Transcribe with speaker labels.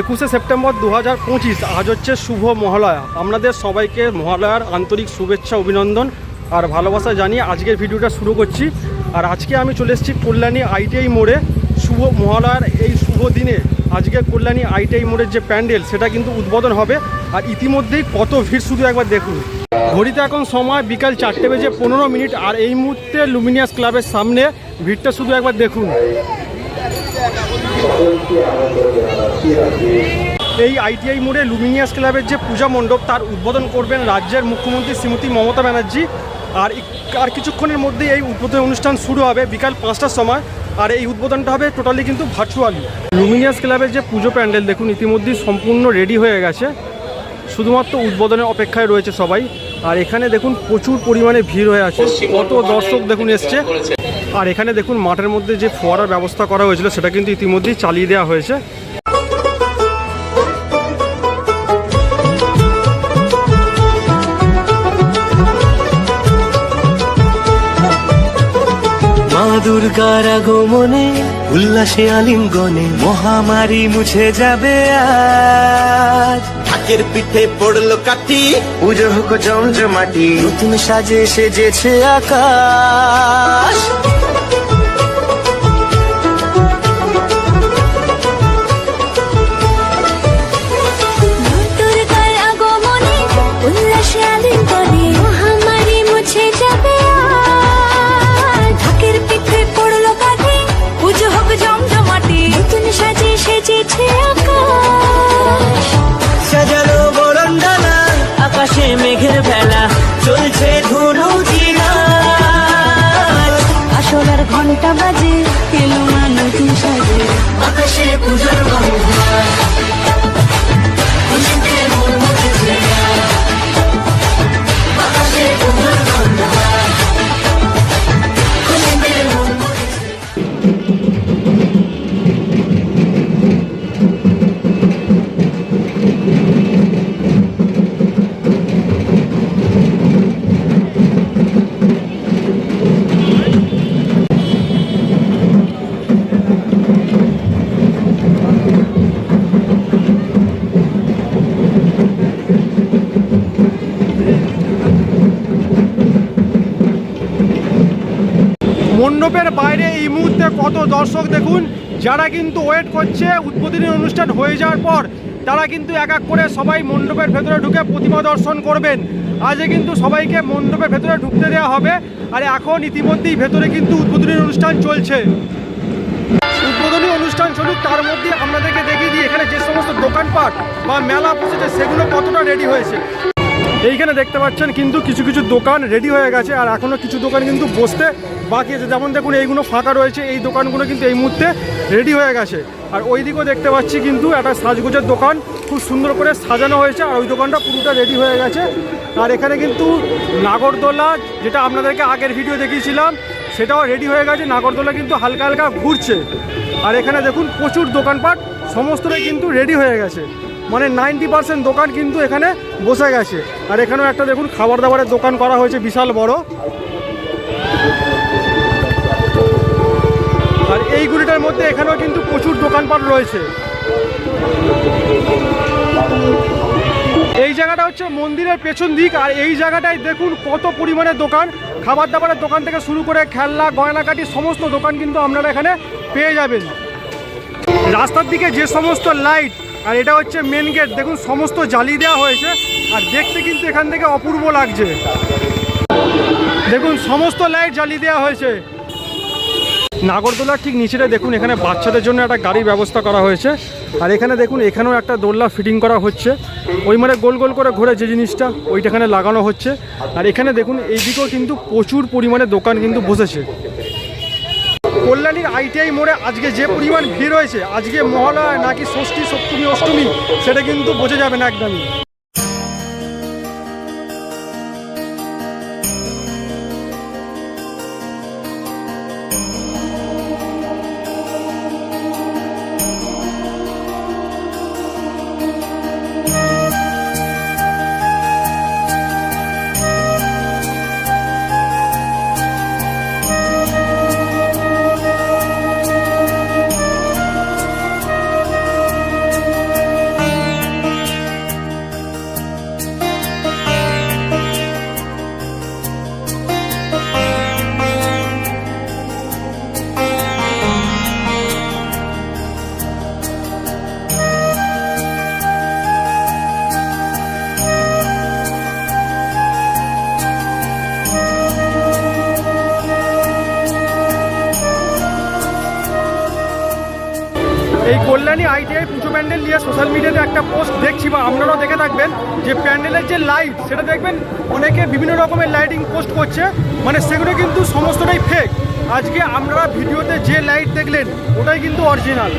Speaker 1: একুশে সেপ্টেম্বর দু হাজার পঁচিশ। আজ হচ্ছে শুভ মহালয়া। আপনাদের সবাইকে মহালয়ার আন্তরিক শুভেচ্ছা, অভিনন্দন আর ভালোবাসা জানিয়ে আজকের ভিডিওটা শুরু করছি। আর আজকে আমি চলে এসেছি কল্যাণী আইটিআই মোড়ে। শুভ মহালয়ার এই শুভ দিনে আজকে কল্যাণী আইটিআই মোড়ের যে প্যান্ডেল, সেটা কিন্তু উদ্বোধন হবে। আর ইতিমধ্যেই কত ভিড় শুধু একবার দেখুন। ঘড়িতে এখন সময় বিকাল চারটে বেজে পনেরো মিনিট। আর এই মুহূর্তে লুমিনিয়াস ক্লাবের সামনে ভিড়টা শুধু একবার দেখুন। এই আইটিআই মোড়ে লুমিনিয়াস ক্লাবের যে পূজা মণ্ডপ, তার উদ্বোধন করবেন রাজ্যের মুখ্যমন্ত্রী শ্রীমতী মমতা ব্যানার্জি। আর আর কিছুক্ষণের মধ্যেই এই উদ্বোধন অনুষ্ঠান শুরু হবে বিকাল পাঁচটার সময়। আর এই উদ্বোধনটা হবে টোটালি কিন্তু ভার্চুয়ালি লুমিনিয়াস ক্লাবের যে পুজো প্যান্ডেল, দেখুন ইতিমধ্যেই সম্পূর্ণ রেডি হয়ে গেছে। শুধুমাত্র উদ্বোধনের অপেক্ষায় রয়েছে সবাই। আর এখানে দেখুন প্রচুর পরিমাণে ভিড় হয়ে আছে। কত দর্শক দেখুন এসছে। আর এখানে দেখুন মাঠের মধ্যে যে ফোয়ারার ব্যবস্থা করা হয়েছিল সেটা কিন্তু ইতিমধ্যেই চালিয়ে দেওয়া হয়েছে।
Speaker 2: মা দুর্গার আগমনে উল্লাসে আলিঙ্গনে মহামারী মুছে যাবে আজ।
Speaker 3: ঢাকের পিঠে পড়ল কাঠি।
Speaker 2: পুজো হোক জমজমাটি নতুন সাজে সেজেছে আকাশ।
Speaker 4: আকাশে
Speaker 1: কত দর্শক দেখুন, যারা কিন্তু ওয়েট করছে, উদ্বোধনী অনুষ্ঠান হয়ে যাওয়ার পর, তারা কিন্তু এক এক করে সবাই মণ্ডপের ভেতরে ঢুকে প্রতিমা দর্শন করবেন। আজকে কিন্তু সবাইকে মণ্ডপের ভেতরে ঢুকতে দেওয়া হবে, আর এখন ইতিমধ্যেই ভেতরে কিন্তু উদ্বোধনী অনুষ্ঠান চলছে। উদ্বোধনী অনুষ্ঠান চলুক, তার মধ্যে আপনাদেরকে দেখিয়ে দিই, এখানে যে সমস্ত দোকানপাট বা মেলা বসেছে, সেগুলো কতটা রেডি হয়েছে। এইখানে দেখতে পাচ্ছেন কিন্তু কিছু কিছু দোকান রেডি হয়ে গেছে আর এখনও কিছু দোকান কিন্তু বসতে বাকি আছে। যেমন দেখুন, এইগুলো ফাঁকা রয়েছে, এই দোকানগুলো কিন্তু এই মুহূর্তে রেডি হয়ে গেছে। আর ওই দিকেও দেখতে পাচ্ছি কিন্তু একটা সাজগোজের দোকান, খুব সুন্দর করে সাজানো হয়েছে আর ওই দোকানটা পুরোটা রেডি হয়ে গেছে। আর এখানে কিন্তু নাগরদোলা, যেটা আপনাদেরকে আগের ভিডিও দেখিয়েছিলাম, সেটাও রেডি হয়ে গেছে। নাগরদোলা কিন্তু হালকা হালকা ঘুরছে। আর এখানে দেখুন, প্রচুর দোকানপাট, সমস্তটাই কিন্তু রেডি হয়ে গেছে। মানে নাইনটি পার্সেন্ট দোকান কিন্তু এখানে বসে গেছে। আর এখানেও একটা দেখুন খাবার দাবারের দোকান করা হয়েছে, বিশাল বড়। আর এইগুলিটার মধ্যে এখানেও কিন্তু প্রচুর দোকানপাট রয়েছে। এই জায়গাটা হচ্ছে মন্দিরের পেছন দিক, আর এই জায়গাটায় দেখুন কত পরিমাণে দোকান। খাবার দাবারের দোকান থেকে শুরু করে খেলনা গয়নাকাটি সমস্ত দোকান কিন্তু আপনারা এখানে পেয়ে যাবেন। রাস্তার দিকে যে সমস্ত লাইট আর এটা হচ্ছে মেন গেট দেখুন, সমস্ত জ্বালিয়ে দেওয়া হয়েছে, আর দেখতে কিন্তু এখান থেকে অপূর্ব লাগছে। দেখুন, সমস্ত লাইট জ্বালিয়ে দেওয়া হয়েছে। নাগরদোলার ঠিক নিচেটা দেখুন, এখানে বাচ্চাদের জন্য একটা গাড়ির ব্যবস্থা করা হয়েছে। আর এখানে দেখুন, এখানেও একটা দোলনা ফিটিং করা হচ্ছে। ওই মানে গোল গোল করে ঘোরে যে জিনিসটা, ওইটা এখানে লাগানো হচ্ছে। আর এখানে দেখুন, এইদিকেও কিন্তু প্রচুর পরিমাণে দোকান কিন্তু বসেছে। কল্যাণীর আইটিআই মোড়ে আজকে যে পরিমাণ ভিড় হয়েছে, আজকে মহালয়া নাকি ষষ্ঠী, সপ্তমী, অষ্টমী, সেটা কিন্তু বোঝা যাবে না একদমই। কল্যাণী আইটিআই পুজো প্যান্ডেল নিয়ে সোশ্যাল মিডিয়াতে একটা পোস্ট দেখছি বা আপনারাও দেখে থাকবেন যে প্যান্ডেলের যে লাইট, সেটা দেখবেন অনেকে বিভিন্ন রকমের লাইটিং পোস্ট করছে। মানে সেগুলো কিন্তু সমস্তটাই ফেক আজকে আপনারা ভিডিওতে যে লাইট দেখলেন, ওটাই কিন্তু অরিজিনাল